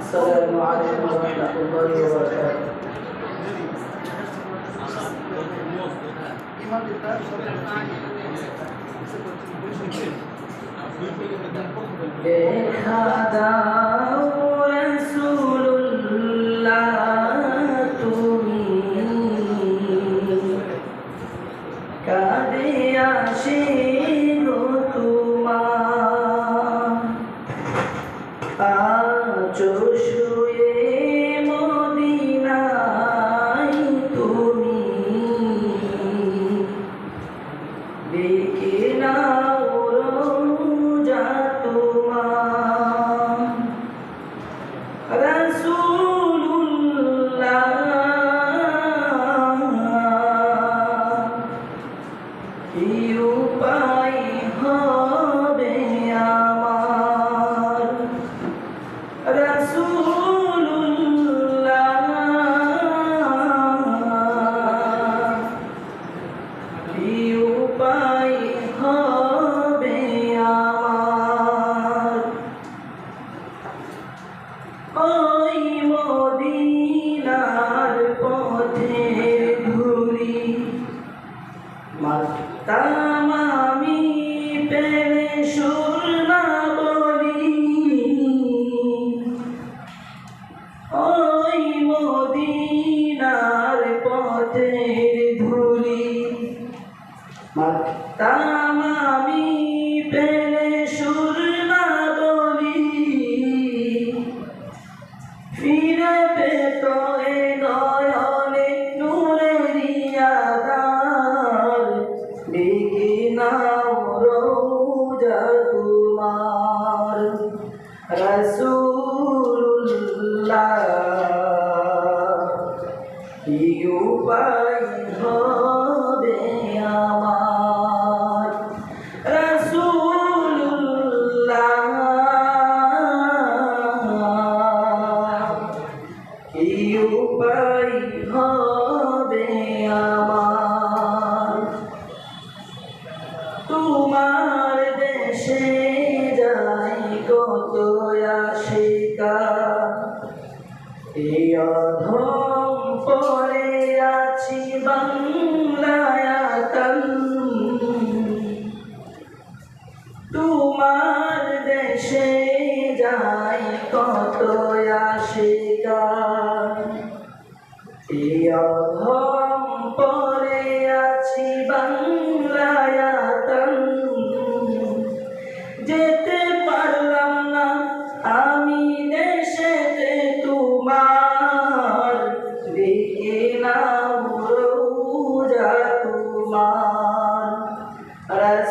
السلام عليكم ورحمة الله وبركاته দেখা দাও রাসূলুল্লাহ তুমি কাঁদে আসে গো তোমার আছো শুয়ে মদিনায় তুমি ডেকে নাও রোজা আমি পেলে সুরমা বলি ওই মদিনার পথের ধুলি। আমি পেলে সুরমা বলি ফিরে পেত এ নয়নে কি উপায় হবে আমার রাসূলুল্লাহ। কি উপায় হবে আমার। তোমার দেশে যাই কত আশিকা তোমার দেশে যাই কত এই অধম পরে আছি বাংলায়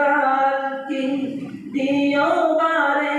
কাল দিও বার।